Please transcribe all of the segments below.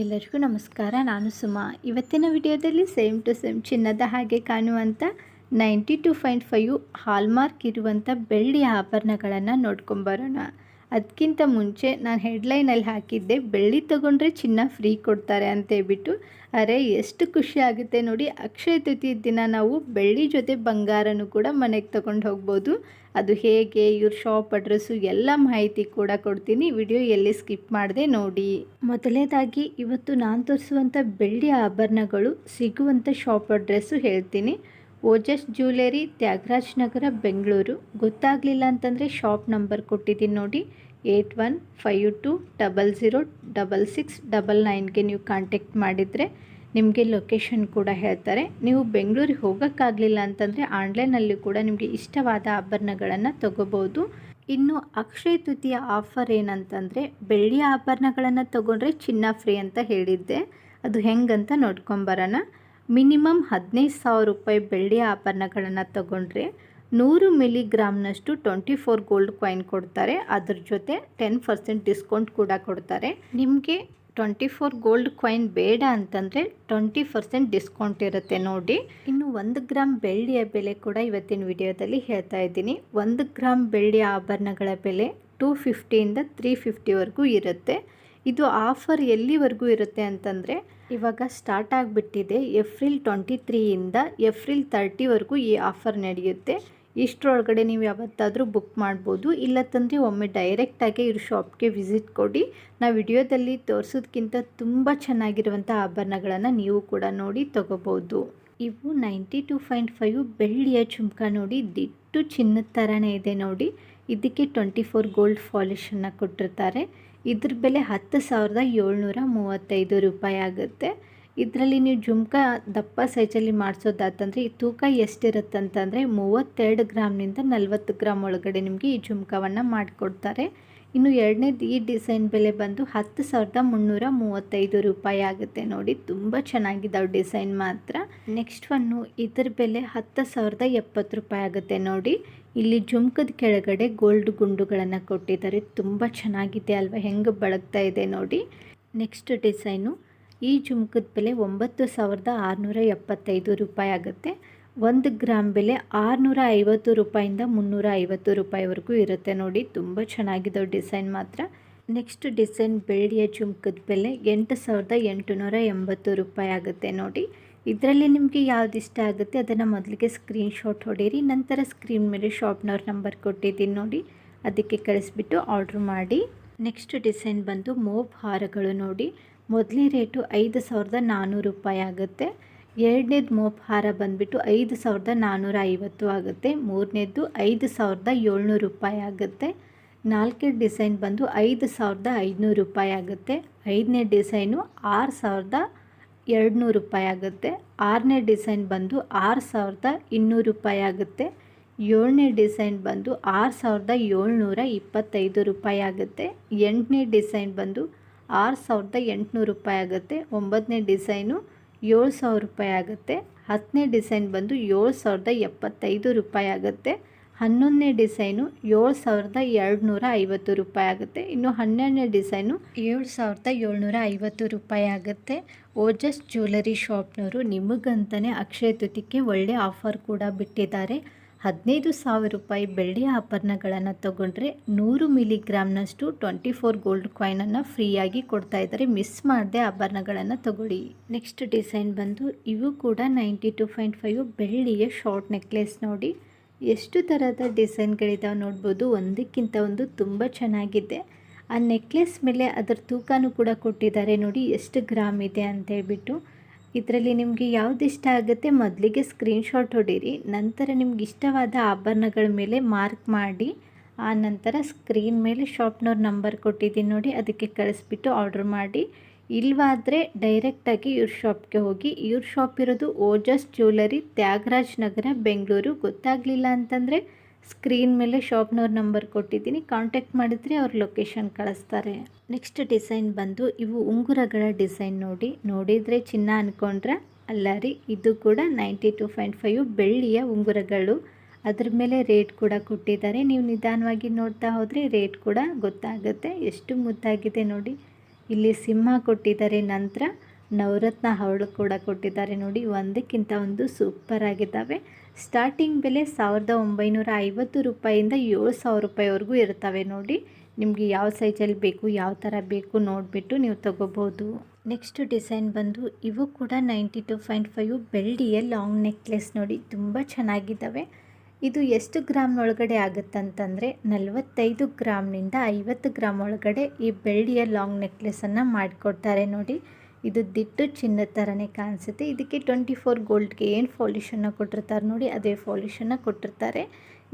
ಎಲ್ಲರಿಗೂ ನಮಸ್ಕಾರ, ನಾನು ಸುಮಾ. ಇವತ್ತಿನ ವಿಡಿಯೋದಲ್ಲಿ ಸೇಮ್ ಟು ಸೇಮ್ ಚಿನ್ನದ ಹಾಗೆ ಕಾಣುವಂಥ ninety two point five hallmark ಇರುವಂಥ ಬೆಳ್ಳಿ ಆಭರಣಗಳನ್ನು ನೋಡ್ಕೊಂಬರೋಣ. ಅದಕ್ಕಿಂತ ಮುಂಚೆ ನಾನು ಹೆಡ್ಲೈನಲ್ಲಿ ಹಾಕಿದ್ದೆ, ಬೆಳ್ಳಿ ತೊಗೊಂಡ್ರೆ ಚಿನ್ನ ಫ್ರೀ ಕೊಡ್ತಾರೆ ಅಂತ ಹೇಳ್ಬಿಟ್ಟು ಅರೆ, ಎಷ್ಟು ಖುಷಿ ಆಗುತ್ತೆ ನೋಡಿ, ಅಕ್ಷಯ ತೃತೀಯ ದಿನ ನಾವು ಬೆಳ್ಳಿ ಜೊತೆ ಬಂಗಾರನೂ ಕೂಡ ಮನೆಗೆ ತಗೊಂಡು ಹೋಗ್ಬೋದು. ಅದು ಹೇಗೆ, ಇವ್ರ ಶಾಪ್ ಅಡ್ರೆಸ್ಸು ಎಲ್ಲ ಮಾಹಿತಿ ಕೂಡ ಕೊಡ್ತೀನಿ, ವಿಡಿಯೋ ಎಲ್ಲಿ ಸ್ಕಿಪ್ ಮಾಡದೆ ನೋಡಿ. ಮೊದಲನೇದಾಗಿ ಇವತ್ತು ನಾನು ತೋರಿಸುವಂಥ ಬೆಳ್ಳಿ ಆಭರಣಗಳು ಸಿಗುವಂಥ ಶಾಪ್ ಅಡ್ರೆಸ್ಸು ಹೇಳ್ತೀನಿ. ಓಜಸ್ ಜ್ಯುವೆಲರಿ ತ್ಯಾಗರಾಜ್ ನಗರ, ಬೆಂಗಳೂರು. ಗೊತ್ತಾಗಲಿಲ್ಲ ಅಂತಂದರೆ ಶಾಪ್ ನಂಬರ್ ಕೊಟ್ಟಿದ್ದೀನಿ ನೋಡಿ. Eight one five two double zero double six double ನೈನ್ಗೆ ನೀವು ಕಾಂಟ್ಯಾಕ್ಟ್ ಮಾಡಿದರೆ ನಿಮಗೆ ಲೊಕೇಶನ್ ಕೂಡ ಹೇಳ್ತಾರೆ. ನೀವು ಬೆಂಗಳೂರಿಗೆ ಹೋಗೋಕ್ಕಾಗಲಿಲ್ಲ ಅಂತಂದರೆ ಆನ್ಲೈನಲ್ಲಿ ಕೂಡ ನಿಮಗೆ ಇಷ್ಟವಾದ ಆಭರಣಗಳನ್ನು ತಗೋಬೋದು. ಇನ್ನು ಅಕ್ಷಯ ತೃತೀಯ ಆಫರ್ ಏನಂತಂದರೆ ಬೆಳ್ಳಿ ಆಭರಣಗಳನ್ನು ತೊಗೊಂಡ್ರೆ ಚಿನ್ನ ಫ್ರೀ ಅಂತ ಹೇಳಿದ್ದೆ. ಅದು ಹೆಂಗಂತ ನೋಡ್ಕೊಂಬರೋಣ. ಮಿನಿಮಮ್ ಹದಿನೈದು ಸಾವಿರ ರೂಪಾಯಿ ಬೆಳ್ಳಿ ಆಭರಣಗಳನ್ನು ತಗೊಂಡ್ರೆ ನೂರು ಮಿಲಿಗ್ರಾಮ್ನಷ್ಟು ಟ್ವೆಂಟಿ ಫೋರ್ ಗೋಲ್ಡ್ ಕಾಯಿನ್ ಕೊಡ್ತಾರೆ. ಅದ್ರ ಜೊತೆ ಟೆನ್ ಪರ್ಸೆಂಟ್ ಡಿಸ್ಕೌಂಟ್ ಕೂಡ ಕೊಡ್ತಾರೆ. ನಿಮಗೆ ಟ್ವೆಂಟಿ ಫೋರ್ ಗೋಲ್ಡ್ ಕಾಯಿನ್ ಬೇಡ ಅಂತಂದರೆ ಟ್ವೆಂಟಿ ಪರ್ಸೆಂಟ್ ಡಿಸ್ಕೌಂಟ್ ಇರುತ್ತೆ ನೋಡಿ. ಇನ್ನು ಒಂದು ಗ್ರಾಮ್ ಬೆಳ್ಳಿಯ ಬೆಲೆ ಕೂಡ ಇವತ್ತಿನ ವಿಡಿಯೋದಲ್ಲಿ ಹೇಳ್ತಾ ಇದ್ದೀನಿ. ಒಂದು ಗ್ರಾಮ್ ಬೆಳ್ಳಿಯ ಆಭರಣಗಳ ಬೆಲೆ ಟೂ ಫಿಫ್ಟಿಯಿಂದ ತ್ರೀ ಫಿಫ್ಟಿವರೆಗೂ ಇರುತ್ತೆ. ಇದು ಆಫರ್ ಎಲ್ಲಿವರೆಗೂ ಇರುತ್ತೆ ಅಂತಂದರೆ, ಇವಾಗ ಸ್ಟಾರ್ಟ್ ಆಗಿಬಿಟ್ಟಿದೆ ಏಪ್ರಿಲ್ ಟ್ವೆಂಟಿ ತ್ರೀಯಿಂದ ಏಪ್ರಿಲ್ ತರ್ಟಿವರೆಗೂ ಈ ಆಫರ್ ನಡೆಯುತ್ತೆ. ಇಷ್ಟರೊಳಗಡೆ ನೀವು ಯಾವತ್ತಾದರೂ ಬುಕ್ ಮಾಡ್ಬೋದು. ಇಲ್ಲತ್ತಂದರೆ ಒಮ್ಮೆ ಡೈರೆಕ್ಟಾಗಿ ಇವ್ರ ಶಾಪ್ಗೆ ವಿಸಿಟ್ ಕೊಡಿ. ನಾವು ವಿಡಿಯೋದಲ್ಲಿ ತೋರಿಸೋದಕ್ಕಿಂತ ತುಂಬ ಚೆನ್ನಾಗಿರುವಂಥ ಆಭರಣಗಳನ್ನು ನೀವು ಕೂಡ ನೋಡಿ ತಗೋಬೋದು. ಇವು ನೈಂಟಿ ಟು ಪಾಯಿಂಟ್ ಫೈವ್ ಬೆಳ್ಳಿಯ ಚುಮ್ಕ ನೋಡಿ, ದಿಟ್ಟು ಚಿನ್ನದ ಥರನೇ ಇದೆ ನೋಡಿ. ಇದಕ್ಕೆ ಟ್ವೆಂಟಿ ಫೋರ್ ಗೋಲ್ಡ್ ಫಾಲಿಶನ್ನು ಕೊಟ್ಟಿರ್ತಾರೆ. ಇದ್ರ ಬೆಲೆ ಹತ್ತು ಸಾವಿರದ ಏಳ್ನೂರ ಮೂವತ್ತೈದು ರೂಪಾಯಿ ಆಗುತ್ತೆ. ಇದರಲ್ಲಿ ನೀವು ಜುಮ್ಕ ದಪ್ಪ ಸೈಜಲ್ಲಿ ಮಾಡಿಸೋದಾತಂದರೆ, ಈ ತೂಕ ಎಷ್ಟಿರುತ್ತೆ ಅಂತಂದರೆ ಮೂವತ್ತೆರಡು ಗ್ರಾಮ್ನಿಂದ ನಲ್ವತ್ತು ಗ್ರಾಮ್ ಒಳಗಡೆ ನಿಮಗೆ ಈ ಜುಮ್ಕವನ್ನು ಮಾಡಿಕೊಡ್ತಾರೆ. ಇನ್ನು ಎರಡನೇದು ಈ ಡಿಸೈನ್ ಬೆಲೆ ಬಂದು ಹತ್ತು ಸಾವಿರದ ಮುನ್ನೂರ ಮೂವತ್ತೈದು ರೂಪಾಯಿ ಆಗುತ್ತೆ ನೋಡಿ. ತುಂಬ ಚೆನ್ನಾಗಿದ್ದಾವೆ ಡಿಸೈನ್ ಮಾತ್ರ. ನೆಕ್ಸ್ಟ್ ಒನ್ನು ಇದ್ರ ಬೆಲೆ ಹತ್ತು ಸಾವಿರದ ಎಪ್ಪತ್ತು ರೂಪಾಯಿ ಆಗುತ್ತೆ ನೋಡಿ. ಇಲ್ಲಿ ಜುಮ್ಕದ ಕೆಳಗಡೆ ಗೋಲ್ಡ್ ಗುಂಡುಗಳನ್ನು ಕೊಟ್ಟಿದ್ದಾರೆ. ತುಂಬ ಚೆನ್ನಾಗಿದೆ ಅಲ್ವಾ? ಹೆಂಗೆ ಬಳಗ್ತಾ ಇದೆ ನೋಡಿ. ನೆಕ್ಸ್ಟ್ ಡಿಸೈನು ಈ ಜುಮ್ಕದ ಬೆಲೆ ಒಂಬತ್ತು ಸಾವಿರದ ಆರುನೂರ ಎಪ್ಪತ್ತೈದು ರೂಪಾಯಿ ಆಗುತ್ತೆ. ಒಂದು ಗ್ರಾಮ್ ಬೆಲೆ ಆರುನೂರ ಐವತ್ತು ರೂಪಾಯಿಂದ ಮುನ್ನೂರ ಐವತ್ತು ರೂಪಾಯಿವರೆಗೂ ಇರುತ್ತೆ ನೋಡಿ. ತುಂಬ ಚೆನ್ನಾಗಿದೆ ಡಿಸೈನ್ ಮಾತ್ರ. ನೆಕ್ಸ್ಟ್ ಡಿಸೈನ್ ಬೆಳ್ಳಿಯ ಜುಮ್ಕದ ಬೆಲೆ ಎಂಟು ಸಾವಿರದ ಎಂಟುನೂರ ಎಂಬತ್ತು ರೂಪಾಯಿ ಆಗುತ್ತೆ ನೋಡಿ. ಇದರಲ್ಲಿ ನಿಮಗೆ ಯಾವ್ದು ಇಷ್ಟ ಆಗುತ್ತೆ ಅದನ್ನು ಮೊದಲಿಗೆ ಸ್ಕ್ರೀನ್ಶಾಟ್ ಹೊಡೀರಿ, ನಂತರ ಸ್ಕ್ರೀನ್ ಮೇಲೆ ಶಾಪ್ನವ್ರ ನಂಬರ್ ಕೊಟ್ಟಿದ್ದೀನಿ ನೋಡಿ. ಅದಕ್ಕೆ ಕಳಿಸ್ಬಿಟ್ಟು ಆರ್ಡ್ರ್ ಮಾಡಿ. ನೆಕ್ಸ್ಟ್ ಡಿಸೈನ್ ಬಂದು ಮೋಬ್ ಹಾರಗಳು ನೋಡಿ. ಮೊದಲನೇ ರೇಟು ಐದು ಸಾವಿರದ ನಾನ್ನೂರು ರೂಪಾಯಿ ಆಗುತ್ತೆ. ಎರಡನೇದು ಮೋಪ್ ಹಾರ ಬಂದುಬಿಟ್ಟು ಐದು ಸಾವಿರದ ನಾನ್ನೂರ ಐವತ್ತು ಆಗುತ್ತೆ. ಮೂರನೇದು ಐದು ಸಾವಿರದ ಏಳ್ನೂರು ರೂಪಾಯಿ ಆಗುತ್ತೆ. ನಾಲ್ಕನೇ ಡಿಸೈನ್ ಬಂದು ಐದು ಸಾವಿರದ ಐದುನೂರು ರೂಪಾಯಿ ಆಗುತ್ತೆ. ಐದನೇ ಡಿಸೈನು ಆರು ಸಾವಿರದ ಎರಡುನೂರು ರೂಪಾಯಿ ಆಗುತ್ತೆ. ಆರನೇ ಡಿಸೈನ್ ಬಂದು ಆರು ಸಾವಿರದ ಇನ್ನೂರು ರೂಪಾಯಿ ಆಗುತ್ತೆ. ಏಳನೇ ಡಿಸೈನ್ ಬಂದು ಆರು ಸಾವಿರದ ಏಳ್ನೂರ ಇಪ್ಪತ್ತೈದು ರೂಪಾಯಿ ಆಗುತ್ತೆ. ಎಂಟನೇ ಡಿಸೈನ್ ಬಂದು ಆರು ಸಾವಿರದ ಎಂಟುನೂರು ರೂಪಾಯಿ ಆಗುತ್ತೆ. ಒಂಬತ್ತನೇ ಡಿಸೈನು ಏಳು ಸಾವಿರ ರೂಪಾಯಿ ಆಗುತ್ತೆ. ಹತ್ತನೇ ಡಿಸೈನ್ ಬಂದು ಏಳು ಸಾವಿರದ ಎಪ್ಪತ್ತೈದು ರೂಪಾಯಿ ಆಗುತ್ತೆ. ಹನ್ನೊಂದನೇ ಡಿಸೈನು ಏಳು ಸಾವಿರದ ಎರಡು ನೂರ ಐವತ್ತು ರೂಪಾಯಿ ಆಗುತ್ತೆ. ಇನ್ನು ಹನ್ನೆರಡನೇ ಡಿಸೈನು ಏಳು ಸಾವಿರದ ಏಳ್ನೂರ ಐವತ್ತು ರೂಪಾಯಿ ಆಗುತ್ತೆ. ಓಜಸ್ ಜ್ಯುವೆಲರಿ ಶಾಪ್ನವರು ನಿಮಗಂತಲೇ ಅಕ್ಷಯ ತೃತೀಯಕ್ಕೆ ಒಳ್ಳೆ ಆಫರ್ ಕೂಡ ಬಿಟ್ಟಿದ್ದಾರೆ. ಹದಿನೈದು ಸಾವಿರ ರೂಪಾಯಿ ಬೆಳ್ಳಿ ಆಭರಣಗಳನ್ನು ತಗೊಂಡ್ರೆ ನೂರು ಮಿಲಿಗ್ರಾಮ್ನಷ್ಟು ಟ್ವೆಂಟಿ ಫೋರ್ ಗೋಲ್ಡ್ ಕಾಯಿನನ್ನು ಫ್ರೀಯಾಗಿ ಕೊಡ್ತಾ ಇದ್ದಾರೆ. ಮಿಸ್ ಮಾಡದೆ ಆಭರಣಗಳನ್ನು ತಗೊಳ್ಳಿ. ನೆಕ್ಸ್ಟ್ ಡಿಸೈನ್ ಬಂದು ಇವು ಕೂಡ ನೈಂಟಿ ಟು ಪಾಯಿಂಟ್ ಫೈವ್ ಬೆಳ್ಳಿಯ ಶಾರ್ಟ್ ನೆಕ್ಲೆಸ್ ನೋಡಿ. ಎಷ್ಟು ಥರದ ಡಿಸೈನ್ಗಳಿದ್ದಾವೆ ನೋಡ್ಬೋದು. ಒಂದಕ್ಕಿಂತ ಒಂದು ತುಂಬ ಚೆನ್ನಾಗಿದೆ. ಆ ನೆಕ್ಲೆಸ್ ಮೇಲೆ ಅದರ ತೂಕನೂ ಕೂಡ ಕೊಟ್ಟಿದ್ದಾರೆ ನೋಡಿ. ಎಷ್ಟು ಗ್ರಾಮ್ ಇದೆ ಅಂತ ಹೇಳ್ಬಿಟ್ಟು. ಇದರಲ್ಲಿ ನಿಮಗೆ ಯಾವ್ದು ಇಷ್ಟ ಆಗುತ್ತೆ ಮೊದಲಿಗೆ ಸ್ಕ್ರೀನ್ಶಾಟ್ ಹೊಡೀರಿ, ನಂತರ ನಿಮ್ಗೆ ಇಷ್ಟವಾದ ಆಭರಣಗಳ ಮೇಲೆ ಮಾರ್ಕ್ ಮಾಡಿ, ಆ ನಂತರ ಸ್ಕ್ರೀನ್ ಮೇಲೆ ಶಾಪ್ನವ್ರ ನಂಬರ್ ಕೊಟ್ಟಿದ್ದೀನಿ ನೋಡಿ, ಅದಕ್ಕೆ ಕಳಿಸ್ಬಿಟ್ಟು ಆರ್ಡ್ರ್ ಮಾಡಿ. ಇಲ್ವಾದರೆ ಡೈರೆಕ್ಟಾಗಿ ಇವ್ರ ಶಾಪ್ಗೆ ಹೋಗಿ, ಇವ್ರ ಶಾಪ್ ಇರೋದು ಓಜಸ್ ಜ್ಯುವೆಲರಿ ತ್ಯಾಗರಾಜ್ ನಗರ, ಬೆಂಗಳೂರು. ಗೊತ್ತಾಗಲಿಲ್ಲ ಅಂತಂದರೆ ಸ್ಕ್ರೀನ್ ಮೇಲೆ ಶಾಪ್ನವ್ರ ನಂಬರ್ ಕೊಟ್ಟಿದ್ದೀನಿ. ಕಾಂಟ್ಯಾಕ್ಟ್ ಮಾಡಿದರೆ ಅವ್ರ ಲೊಕೇಶನ್ ಕಳಿಸ್ತಾರೆ. ನೆಕ್ಸ್ಟ್ ಡಿಸೈನ್ ಬಂದು ಇವು ಉಂಗುರಗಳ ಡಿಸೈನ್ ನೋಡಿ. ನೋಡಿದರೆ ಚಿನ್ನ ಅಂದ್ಕೊಂಡ್ರೆ ಅಲ್ಲ ಇದು ಕೂಡ ನೈಂಟಿ ಟು ಪಾಯಿಂಟ್ ಫೈವ್ ಬೆಳ್ಳಿಯ ಉಂಗುರಗಳು. ಅದ್ರ ಮೇಲೆ ರೇಟ್ ಕೂಡ ಕೊಟ್ಟಿದ್ದಾರೆ. ನೀವು ನಿಧಾನವಾಗಿ ನೋಡ್ತಾ ಹೋದರೆ ರೇಟ್ ಕೂಡ ಗೊತ್ತಾಗುತ್ತೆ. ಎಷ್ಟು ಮುದ್ದಾಗಿದೆ ನೋಡಿ. ಇಲ್ಲಿ ಸಿಂಹ ಕೊಟ್ಟಿದ್ದಾರೆ ನಂತರ. ನವರತ್ನ ಅವಳು ಕೂಡ ಕೊಟ್ಟಿದ್ದಾರೆ ನೋಡಿ, ಒಂದಕ್ಕಿಂತ ಒಂದು ಸೂಪರ್ ಆಗಿದ್ದಾವೆ. ಸ್ಟಾರ್ಟಿಂಗ್ ಬೆಲೆ ಸಾವಿರದ ಒಂಬೈನೂರ ಐವತ್ತು ರೂಪಾಯಿಂದ ಏಳು ಸಾವಿರ ರೂಪಾಯಿವರೆಗೂ ಇರ್ತವೆ ನೋಡಿ. ನಿಮಗೆ ಯಾವ ಸೈಜಲ್ಲಿ ಬೇಕು, ಯಾವ ಥರ ಬೇಕು ನೋಡಿಬಿಟ್ಟು ನೀವು ತಗೋಬೋದು ನೆಕ್ಸ್ಟ್ ಡಿಸೈನ್ ಬಂದು ಇವು ಕೂಡ ನೈಂಟಿ ಟು ಪಾಯಿಂಟ್ ಫೈವ್ ಬೆಳ್ಳಿಯ ಲಾಂಗ್ ನೆಕ್ಲೆಸ್ ನೋಡಿ, ತುಂಬ ಚೆನ್ನಾಗಿದ್ದಾವೆ. ಇದು ಎಷ್ಟು ಗ್ರಾಮ್ ಒಳಗಡೆ ಆಗುತ್ತಂತಂದರೆ, ನಲವತ್ತೈದು ಗ್ರಾಮ್ನಿಂದ ಐವತ್ತು ಗ್ರಾಮ್ ಒಳಗಡೆ ಈ ಬೆಳ್ಳಿಯ ಲಾಂಗ್ ನೆಕ್ಲೆಸನ್ನು ಮಾಡಿಕೊಡ್ತಾರೆ ನೋಡಿ. ಇದು ದಿಟ್ಟು ಚಿನ್ನದ ಥರನೇ ಕಾಣಿಸುತ್ತೆ. ಇದಕ್ಕೆ ಟ್ವೆಂಟಿ ಫೋರ್ ಗೋಲ್ಡ್ಗೆ ಏನು ಫಾಲಿಷನ್ನು ಕೊಟ್ಟಿರ್ತಾರೆ ನೋಡಿ, ಅದೇ ಫಾಲಿಷನ್ನು ಕೊಟ್ಟಿರ್ತಾರೆ.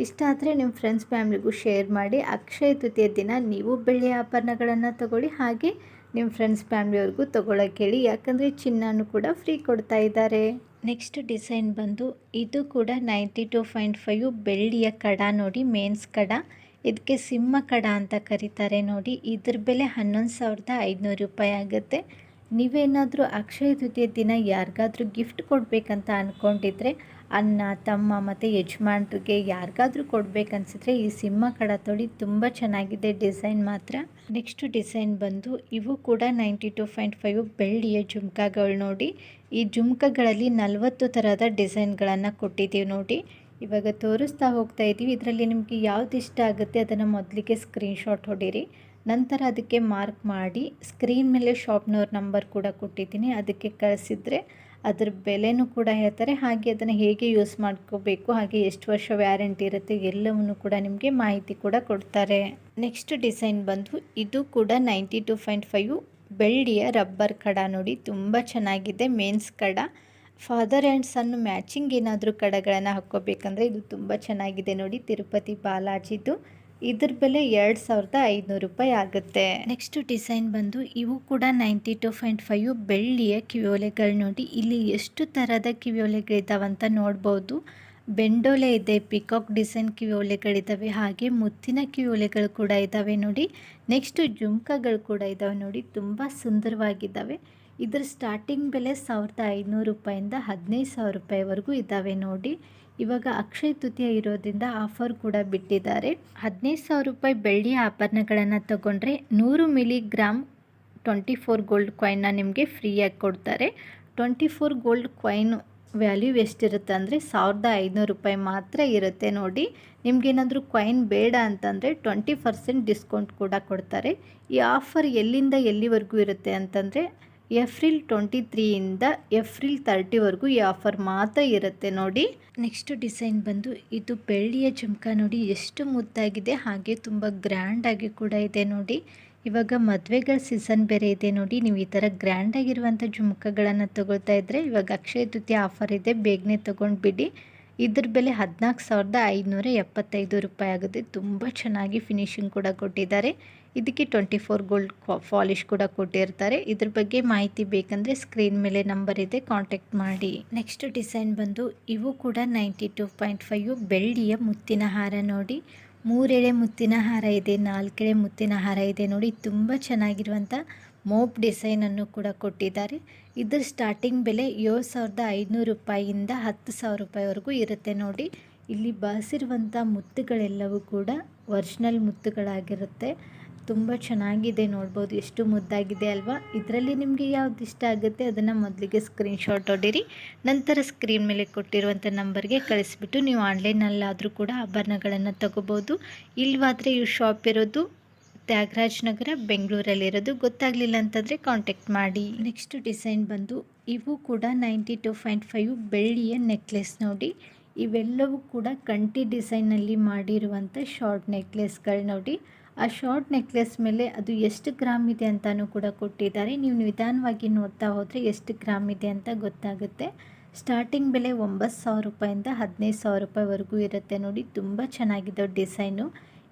ಇಷ್ಟ ಆದರೆ ನಿಮ್ಮ ಫ್ರೆಂಡ್ಸ್ ಫ್ಯಾಮ್ಲಿಗೂ ಶೇರ್ ಮಾಡಿ. ಅಕ್ಷಯ ತೃತೀಯ ದಿನ ನೀವು ಬೆಳ್ಳಿ ಆಭರಣಗಳನ್ನು ತಗೊಳ್ಳಿ. ಹಾಗೆ ನಿಮ್ಮ ಫ್ರೆಂಡ್ಸ್ ಫ್ಯಾಮ್ಲಿಯವ್ರಿಗೂ ತೊಗೊಳಕ್ಕೆ ಹೇಳಿ ಯಾಕಂದರೆ ಚಿನ್ನನೂ ಕೂಡ ಫ್ರೀ ಕೊಡ್ತಾ ಇದ್ದಾರೆ. ನೆಕ್ಸ್ಟ್ ಡಿಸೈನ್ ಬಂದು ಇದು ಕೂಡ ನೈಂಟಿ ಟು ಪಾಯಿಂಟ್ ಫೈವ್ ಬೆಳ್ಳಿಯ ಕಡ ನೋಡಿ ಮೇನ್ಸ್ ಕಡ. ಇದಕ್ಕೆ ಸಿಂಹ ಕಡ ಅಂತ ಕರೀತಾರೆ ನೋಡಿ. ಇದ್ರ ಬೆಲೆ ಹನ್ನೊಂದು ಸಾವಿರದ ಐದುನೂರು ರೂಪಾಯಿ ಆಗುತ್ತೆ. ನೀವೇನಾದರೂ ಅಕ್ಷಯ ತೃತೀಯ ದಿನ ಯಾರಿಗಾದ್ರೂ ಗಿಫ್ಟ್ ಕೊಡಬೇಕಂತ ಅಂದ್ಕೊಂಡಿದ್ರೆ ಅಣ್ಣ, ತಮ್ಮ ಮತ್ತು ಯಜಮಾನ್ರಿಗೆ ಯಾರಿಗಾದ್ರೂ ಕೊಡಬೇಕನ್ಸಿದ್ರೆ ಈ ಸಿಂಹ ಕಡ ತೊಡಿ ತುಂಬ ಚೆನ್ನಾಗಿದೆ ಡಿಸೈನ್ ಮಾತ್ರ. ನೆಕ್ಸ್ಟ್ ಡಿಸೈನ್ ಬಂದು ಇವು ಕೂಡ ನೈಂಟಿ ಟು ಪಾಯಿಂಟ್ ಫೈವ್ ಬೆಳ್ಳಿಯ ಜುಮ್ಕಾಗಳು ನೋಡಿ. ಈ ಜುಮ್ಕಗಳಲ್ಲಿ ನಲವತ್ತು ಥರದ ಡಿಸೈನ್ಗಳನ್ನು ಕೊಟ್ಟಿದ್ದೀವಿ ನೋಡಿ. ಇವಾಗ ತೋರಿಸ್ತಾ ಹೋಗ್ತಾ ಇದ್ದೀವಿ ಇದರಲ್ಲಿ ನಿಮಗೆ ಯಾವ್ದು ಇಷ್ಟ ಆಗುತ್ತೆ ಅದನ್ನು ಮೊದಲಿಗೆ ಸ್ಕ್ರೀನ್ಶಾಟ್ ಹೊಡೀರಿ. ನಂತರ ಅದಕ್ಕೆ ಮಾರ್ಕ್ ಮಾಡಿ ಸ್ಕ್ರೀನ್ ಮೇಲೆ ಶಾಪ್ನವ್ರ ನಂಬರ್ ಕೂಡ ಕೊಟ್ಟಿದ್ದೀನಿ. ಅದಕ್ಕೆ ಕಳಿಸಿದರೆ ಅದ್ರ ಬೆಲೆನೂ ಕೂಡ ಹೇಳ್ತಾರೆ. ಹಾಗೆ ಅದನ್ನು ಹೇಗೆ ಯೂಸ್ ಮಾಡ್ಕೋಬೇಕು, ಹಾಗೆ ಎಷ್ಟು ವರ್ಷ ವ್ಯಾರಂಟಿ ಇರುತ್ತೆ, ಎಲ್ಲವನ್ನು ಕೂಡ ನಿಮಗೆ ಮಾಹಿತಿ ಕೂಡ ಕೊಡ್ತಾರೆ. ನೆಕ್ಸ್ಟ್ ಡಿಸೈನ್ ಬಂದು ಇದು ಕೂಡ ನೈಂಟಿ ಟು ಪಾಯಿಂಟ್ ಫೈವ್ ಬೆಳ್ಳಿಯ ರಬ್ಬರ್ ಕಡ ನೋಡಿ. ತುಂಬ ಚೆನ್ನಾಗಿದೆ ಮೇನ್ಸ್ ಕಡ. ಫಾದರ್ ಆ್ಯಂಡ್ ಸನ್ ಮ್ಯಾಚಿಂಗ್ ಏನಾದರೂ ಕಡಗಳನ್ನು ಹಾಕ್ಕೋಬೇಕಂದ್ರೆ ಇದು ತುಂಬ ಚೆನ್ನಾಗಿದೆ ನೋಡಿ. ತಿರುಪತಿ ಬಾಲಾಜಿದು. ಇದ್ರ ಬೆಲೆ ಎರಡು ಸಾವಿರದ ಐದುನೂರು ರೂಪಾಯಿ ಆಗುತ್ತೆ. ನೆಕ್ಸ್ಟ್ ಡಿಸೈನ್ ಬಂದು ಇವು ಕೂಡ ನೈಂಟಿ ಟು ಪಾಯಿಂಟ್ ಫೈವ್ ಬೆಳ್ಳಿಯ ಕಿವಿಯೋಲೆಗಳು ನೋಡಿ, ಇಲ್ಲಿ ಎಷ್ಟು ಥರದ ಕಿವಿಯೋಲೆಗಳಿದ್ದಾವಂತ ನೋಡ್ಬೋದು. ಬೆಂಡೋಲೆ ಇದೆ ಪಿಕಾಕ್ ಡಿಸೈನ್ ಕಿವಿಯೋಲೆಗಳಿದ್ದಾವೆ ಹಾಗೆ ಮುತ್ತಿನ ಕಿವಿಯೋಲೆಗಳು ಕೂಡ ಇದ್ದಾವೆ ನೋಡಿ. ನೆಕ್ಸ್ಟ್ ಜುಮ್ಕಗಳು ಕೂಡ ಇದ್ದಾವೆ ನೋಡಿ, ತುಂಬ ಸುಂದರವಾಗಿದ್ದಾವೆ ಇದರ ಸ್ಟಾರ್ಟಿಂಗ್ ಬೆಲೆ ಸಾವಿರದ ಐನೂರು ರೂಪಾಯಿಂದ ಹದಿನೈದು ಸಾವಿರ ರೂಪಾಯಿವರೆಗೂ ಇದ್ದಾವೆ ನೋಡಿ. ಇವಾಗ ಅಕ್ಷಯ ತೃತೀಯ ಇರೋದ್ರಿಂದ ಆಫರ್ ಕೂಡ ಬಿಟ್ಟಿದ್ದಾರೆ. ಹದಿನೈದು ಸಾವಿರ ರೂಪಾಯಿ ಬೆಳ್ಳಿಯ ಆಭರಣಗಳನ್ನು ತಗೊಂಡ್ರೆ ನೂರು ಮಿಲಿಗ್ರಾಮ್ ಟ್ವೆಂಟಿ ಫೋರ್ ಗೋಲ್ಡ್ ಕಾಯಿನ್ನ ನಿಮಗೆ ಫ್ರೀಯಾಗಿ ಕೊಡ್ತಾರೆ. Twenty four gold coin value ಎಷ್ಟಿರುತ್ತೆ ಅಂದರೆ ಸಾವಿರದ ಐದುನೂರು ರೂಪಾಯಿ ಮಾತ್ರ ಇರುತ್ತೆ ನೋಡಿ. ನಿಮಗೇನಾದರೂ ಕಾಯಿನ್ ಬೇಡ ಅಂತಂದರೆ ಟ್ವೆಂಟಿ ಪರ್ಸೆಂಟ್ ಡಿಸ್ಕೌಂಟ್ ಕೂಡ ಕೊಡ್ತಾರೆ. ಈ ಆಫರ್ ಎಲ್ಲಿಂದ ಎಲ್ಲಿವರೆಗೂ ಇರುತ್ತೆ ಅಂತಂದರೆ ಏಪ್ರಿಲ್ ಟ್ವೆಂಟಿ ತ್ರೀಯಿಂದ ಏಪ್ರಿಲ್ ತರ್ಟಿವರೆಗೂ ಈ ಆಫರ್ ಮಾತ್ರ ಇರುತ್ತೆ ನೋಡಿ. ನೆಕ್ಸ್ಟ್ ಡಿಸೈನ್ ಬಂದು ಇದು ಬೆಳ್ಳಿಯ ಜುಮ್ಕ ನೋಡಿ, ಎಷ್ಟು ಮುದ್ದಾಗಿದೆ, ಹಾಗೆ ತುಂಬ ಗ್ರ್ಯಾಂಡಾಗಿ ಕೂಡ ಇದೆ ನೋಡಿ. ಇವಾಗ ಮದುವೆಗಳ ಸೀಸನ್ ಬೇರೆ ಇದೆ ನೋಡಿ, ನೀವು ಈ ಥರ ಗ್ರ್ಯಾಂಡಾಗಿರುವಂಥ ಜುಮ್ಕಗಳನ್ನು ತೊಗೊಳ್ತಾ ಇದ್ದರೆ ಇವಾಗ ಅಕ್ಷಯ ತೃತೀಯ ಆಫರ್ ಇದೆ, ಬೇಗನೆ ತೊಗೊಂಡ್ಬಿಡಿ. ಇದ್ರ ಬೆಲೆ ಹದಿನಾಲ್ಕು ಸಾವಿರದ ಐದುನೂರ ಎಪ್ಪತ್ತೈದು ರೂಪಾಯಿ ಆಗುತ್ತೆ. ತುಂಬ ಚೆನ್ನಾಗಿ ಫಿನಿಶಿಂಗ್ ಕೂಡ ಕೊಟ್ಟಿದ್ದಾರೆ. ಇದಕ್ಕೆ ಟ್ವೆಂಟಿ ಫೋರ್ ಗೋಲ್ಡ್ ಪಾಲಿಶ್ ಕೂಡ ಕೊಟ್ಟಿರ್ತಾರೆ. ಇದ್ರ ಬಗ್ಗೆ ಮಾಹಿತಿ ಬೇಕಂದರೆ ಸ್ಕ್ರೀನ್ ಮೇಲೆ ನಂಬರ್ ಇದೆ ಕಾಂಟ್ಯಾಕ್ಟ್ ಮಾಡಿ. ನೆಕ್ಸ್ಟ್ ಡಿಸೈನ್ ಬಂದು ಇವು ಕೂಡ ನೈಂಟಿ ಟೂ ಪಾಯಿಂಟ್ ಫೈವ್ ಬೆಳ್ಳಿಯ ಮುತ್ತಿನ ಹಾರ ನೋಡಿ. ಮೂರೆಳೆ ಮುತ್ತಿನ ಹಾರ ಇದೆ, ನಾಲ್ಕೆಳೆ ಮುತ್ತಿನ ಹಾರ ಇದೆ. ನೋಡಿ, ತುಂಬ ಚೆನ್ನಾಗಿರುವಂಥ ಮೋಪ್ ಡಿಸೈನನ್ನು ಕೂಡ ಕೊಟ್ಟಿದ್ದಾರೆ. ಇದ್ರ ಸ್ಟಾರ್ಟಿಂಗ್ ಬೆಲೆ ಏಳು ಸಾವಿರದ ಐದುನೂರು ರೂಪಾಯಿಯಿಂದ ಹತ್ತು ಸಾವಿರ ರೂಪಾಯಿವರೆಗೂ ಇರುತ್ತೆ ನೋಡಿ. ಇಲ್ಲಿ ಬಳಸಿರುವಂಥ ಮುತ್ತುಗಳೆಲ್ಲವೂ ಕೂಡ ಒರಿಜಿನಲ್ ಮುತ್ತುಗಳಾಗಿರುತ್ತೆ. ತುಂಬ ಚೆನ್ನಾಗಿದೆ ನೋಡ್ಬೋದು. ಎಷ್ಟು ಮುದ್ದಾಗಿದೆ ಅಲ್ವಾ? ಇದರಲ್ಲಿ ನಿಮಗೆ ಯಾವ್ದು ಇಷ್ಟ ಆಗುತ್ತೆ ಅದನ್ನು ಮೊದಲಿಗೆ ಸ್ಕ್ರೀನ್ಶಾಟ್ ಹೊಡಿರಿ ನಂತರ ಸ್ಕ್ರೀನ್ ಮೇಲೆ ಕೊಟ್ಟಿರುವಂಥ ನಂಬರ್ಗೆ ಕಳಿಸ್ಬಿಟ್ಟು ನೀವು ಆನ್ಲೈನಲ್ಲಾದರೂ ಕೂಡ ಆಭರಣಗಳನ್ನು ತಗೋಬೋದು. ಇಲ್ವಾದರೆ ಇವು ಶಾಪ್ ಇರೋದು ತ್ಯಾಗರಾಜ್ ನಗರ, ಬೆಂಗಳೂರಲ್ಲಿರೋದು. ಗೊತ್ತಾಗಲಿಲ್ಲ ಅಂತಂದರೆ ಕಾಂಟ್ಯಾಕ್ಟ್ ಮಾಡಿ. ನೆಕ್ಸ್ಟ್ ಡಿಸೈನ್ ಬಂದು ಇವು ಕೂಡ ನೈಂಟಿ ಟು ಪಾಯಿಂಟ್ ಫೈವ್ ಬೆಳ್ಳಿಯ ನೆಕ್ಲೆಸ್ ನೋಡಿ. ಇವೆಲ್ಲವೂ ಕೂಡ ಕಂಟಿ ಡಿಸೈನಲ್ಲಿ ಮಾಡಿರುವಂಥ ಶಾರ್ಟ್ ನೆಕ್ಲೆಸ್ಗಳು ನೋಡಿ. ಆ ಶಾರ್ಟ್ ನೆಕ್ಲೆಸ್ ಮೇಲೆ ಅದು ಎಷ್ಟು ಗ್ರಾಮ್ ಇದೆ ಅಂತಲೂ ಕೂಡ ಕೊಟ್ಟಿದ್ದಾರೆ. ನೀವು ನಿಧಾನವಾಗಿ ನೋಡ್ತಾ ಹೋದರೆ ಎಷ್ಟು ಗ್ರಾಮ್ ಇದೆ ಅಂತ ಗೊತ್ತಾಗುತ್ತೆ. ಸ್ಟಾರ್ಟಿಂಗ್ ಬೆಲೆ ಒಂಬತ್ತು ಸಾವಿರ ರೂಪಾಯಿಂದ ಹದಿನೈದು ಸಾವಿರ ರೂಪಾಯಿವರೆಗೂ ಇರುತ್ತೆ ನೋಡಿ. ತುಂಬ ಚೆನ್ನಾಗಿದೆ ಡಿಸೈನು.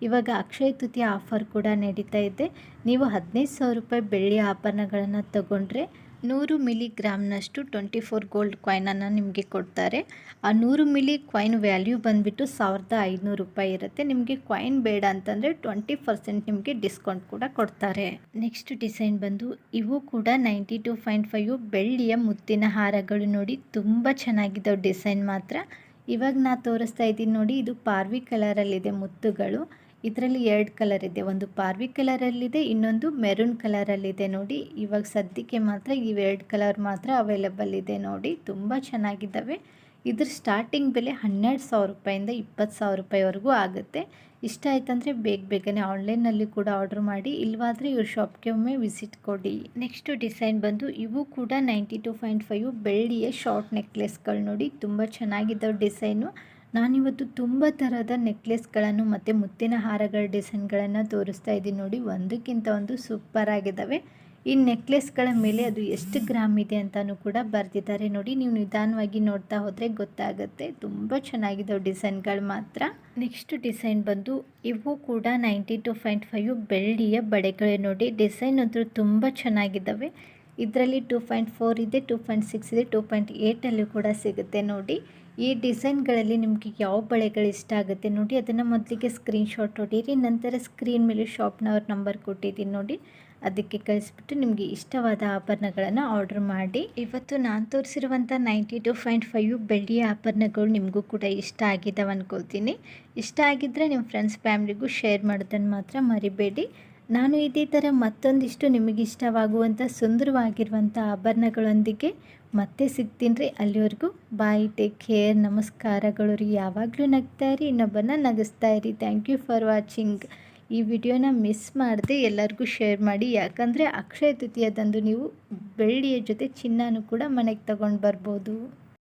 ಇವಾಗ ಅಕ್ಷಯ ತೃತೀಯ ಆಫರ್ ಕೂಡ ನಡೀತಾ ಇದೆ. ನೀವು ಹದಿನೈದು ಸಾವಿರ ರೂಪಾಯಿ ಬೆಳ್ಳಿ ಆಭರಣಗಳನ್ನು ತಗೊಂಡ್ರೆ ನೂರು ಮಿಲಿ ಗ್ರಾಮ್ನಷ್ಟು ಟ್ವೆಂಟಿ ಫೋರ್ ಗೋಲ್ಡ್ ಕಾಯ್ನನ್ನು ನಿಮಗೆ ಕೊಡ್ತಾರೆ. ಆ ನೂರು ಮಿಲಿ ಕಾಯಿನ್ ವ್ಯಾಲ್ಯೂ ಬಂದುಬಿಟ್ಟು ಸಾವಿರದ ಐದುನೂರು ರೂಪಾಯಿ ಇರುತ್ತೆ. ನಿಮಗೆ ಕಾಯಿನ್ ಬೇಡ ಅಂತಂದರೆ ಟ್ವೆಂಟಿ ಪರ್ಸೆಂಟ್ ನಿಮಗೆ ಡಿಸ್ಕೌಂಟ್ ಕೂಡ ಕೊಡ್ತಾರೆ. ನೆಕ್ಸ್ಟ್ ಡಿಸೈನ್ ಬಂದು ಇವು ಕೂಡ ನೈಂಟಿ ಟು ಪಾಯಿಂಟ್ ಫೈವ್ ಬೆಳ್ಳಿಯ ಮುತ್ತಿನ ಹಾರಗಳು ನೋಡಿ ತುಂಬ ಚೆನ್ನಾಗಿದೆ ಡಿಸೈನ್ ಮಾತ್ರ. ಇವಾಗ ನಾ ತೋರಿಸ್ತಾ ಇದ್ದೀನಿ ನೋಡಿ, ಇದು ಪಾರ್ವಿ ಕಲರಲ್ಲಿದೆ ಮುತ್ತುಗಳು. ಇದರಲ್ಲಿ ಎರಡು ಕಲರ್ ಇದೆ. ಒಂದು ಪಾರ್ವಿ ಕಲರಲ್ಲಿದೆ ಇನ್ನೊಂದು ಮೆರೂನ್ ಕಲರಲ್ಲಿದೆ ನೋಡಿ. ಇವಾಗ ಸದ್ಯಕ್ಕೆ ಮಾತ್ರ ಇವೆರಡು ಕಲರ್ ಮಾತ್ರ ಅವೈಲಬಲ್ ಇದೆ ನೋಡಿ. ತುಂಬ ಚೆನ್ನಾಗಿದ್ದಾವೆ. ಇದ್ರ ಸ್ಟಾರ್ಟಿಂಗ್ ಬೆಲೆ ಹನ್ನೆರಡು ಸಾವಿರ ರೂಪಾಯಿಂದ ಇಪ್ಪತ್ತು ಸಾವಿರ ರೂಪಾಯಿವರೆಗೂ ಆಗುತ್ತೆ. ಇಷ್ಟ ಆಯ್ತಂದರೆ ಬೇಗ ಬೇಗನೆ ಆನ್ಲೈನಲ್ಲಿ ಕೂಡ ಆರ್ಡ್ರ್ ಮಾಡಿ. ಇಲ್ವಾದರೆ ಇವ್ರ ಶಾಪ್ಗೆ ಒಮ್ಮೆ ವಿಸಿಟ್ ಕೊಡಿ. ನೆಕ್ಸ್ಟ್ ಡಿಸೈನ್ ಬಂದು ಇವು ಕೂಡ ನೈಂಟಿ ಟು ಪಾಯಿಂಟ್ ಫೈವ್ ಬೆಳ್ಳಿಯ ಶಾರ್ಟ್ ನೆಕ್ಲೆಸ್ಗಳು ನೋಡಿ. ತುಂಬ ಚೆನ್ನಾಗಿದ್ದಾವೆ ಡಿಸೈನು ನಾನಿವತ್ತು ತುಂಬ ಥರದ ನೆಕ್ಲೆಸ್ಗಳನ್ನು ಮತ್ತು ಮುತ್ತಿನ ಹಾರಗಳ ಡಿಸೈನ್ಗಳನ್ನು ತೋರಿಸ್ತಾ ಇದ್ದೀನಿ ನೋಡಿ. ಒಂದಕ್ಕಿಂತ ಒಂದು ಸೂಪರ್ ಆಗಿದ್ದಾವೆ. ಈ ನೆಕ್ಲೆಸ್ಗಳ ಮೇಲೆ ಅದು ಎಷ್ಟು ಗ್ರಾಮ್ ಇದೆ ಅಂತಲೂ ಕೂಡ ಬರೆದಿದ್ದಾರೆ ನೋಡಿ. ನೀವು ನಿಧಾನವಾಗಿ ನೋಡ್ತಾ ಹೋದರೆ ಗೊತ್ತಾಗುತ್ತೆ. ತುಂಬ ಚೆನ್ನಾಗಿದ್ದಾವೆ ಡಿಸೈನ್ಗಳು ಮಾತ್ರ. ನೆಕ್ಸ್ಟ್ ಡಿಸೈನ್ ಬಂದು ಇವು ಕೂಡ ನೈಂಟಿ ಟು ಪಾಯಿಂಟ್ ಫೈವ್ ಬೆಳ್ಳಿಯ ಬಳೆಗಳೇ ನೋಡಿ. ಡಿಸೈನ್ ಅಂತೂ ತುಂಬ ಚೆನ್ನಾಗಿದ್ದಾವೆ. ಇದರಲ್ಲಿ ಟೂ ಪಾಯಿಂಟ್ ಫೋರ್ ಇದೆ, ಟೂ ಪಾಯಿಂಟ್ ಸಿಕ್ಸ್ ಇದೆ, ಟೂ ಪಾಯಿಂಟ್ ಏಯ್ಟಲ್ಲೂ ಕೂಡ ಸಿಗುತ್ತೆ ನೋಡಿ. ಈ ಡಿಸೈನ್ಗಳಲ್ಲಿ ನಿಮಗೆ ಯಾವ ಬಳೆಗಳು ಇಷ್ಟ ಆಗುತ್ತೆ ನೋಡಿ, ಅದನ್ನು ಮೊದಲಿಗೆ ಸ್ಕ್ರೀನ್ಶಾಟ್ ಹೊಡೀರಿ, ನಂತರ ಸ್ಕ್ರೀನ್ ಮೇಲೆ ಶಾಪ್ನವ್ರ ನಂಬರ್ ಕೊಟ್ಟಿದ್ದೀನಿ ನೋಡಿ, ಅದಕ್ಕೆ ಕಳಿಸ್ಬಿಟ್ಟು ನಿಮಗೆ ಇಷ್ಟವಾದ ಆಭರಣಗಳನ್ನು ಆರ್ಡರ್ ಮಾಡಿ. ಇವತ್ತು ನಾನು ತೋರಿಸಿರುವಂಥ ನೈಂಟಿ ಟು ಪಾಯಿಂಟ್ ಫೈವ್ ಬೆಳ್ಳಿಯ ಆಭರಣಗಳು ನಿಮಗೂ ಕೂಡ ಇಷ್ಟ ಆಗಿದ್ದಾವೆ ಅಂದ್ಕೊಳ್ತೀನಿ ಇಷ್ಟ ಆಗಿದ್ದರೆ ನಿಮ್ಮ ಫ್ರೆಂಡ್ಸ್ ಫ್ಯಾಮ್ಲಿಗೂ ಶೇರ್ ಮಾಡೋದನ್ನು ಮಾತ್ರ ಮರಿಬೇಡಿ. ನಾನು ಇದೇ ಥರ ಮತ್ತೊಂದಿಷ್ಟು ನಿಮಗಿಷ್ಟವಾಗುವಂಥ ಸುಂದರವಾಗಿರುವಂಥ ಆಭರಣಗಳೊಂದಿಗೆ ಮತ್ತೆ ಸಿಗ್ತೀನಿ ರೀ. ಅಲ್ಲಿವರೆಗೂ ಬಾಯ್ ಟೇಕ್ ಕೇರ್ ನಮಸ್ಕಾರಗಳು ರೀ. ಯಾವಾಗಲೂ ನಗ್ತಾ ಇರಿ ಇನ್ನೊಬ್ಬನ ನಗಿಸ್ತಾ ಇರಿ. ಥ್ಯಾಂಕ್ ಯು ಫಾರ್ ವಾಚಿಂಗ್ ಈ ವಿಡಿಯೋನ ಮಿಸ್ ಮಾಡದೆ ಎಲ್ಲರಿಗೂ ಶೇರ್ ಮಾಡಿ. ಯಾಕಂದರೆ ಅಕ್ಷಯ ತೃತೀಯದಂದು ನೀವು ಬೆಳ್ಳಿಯ ಜೊತೆ ಚಿನ್ನನೂ ಕೂಡ ಮನೆಗೆ ತಗೊಂಡು ಬರ್ಬೋದು.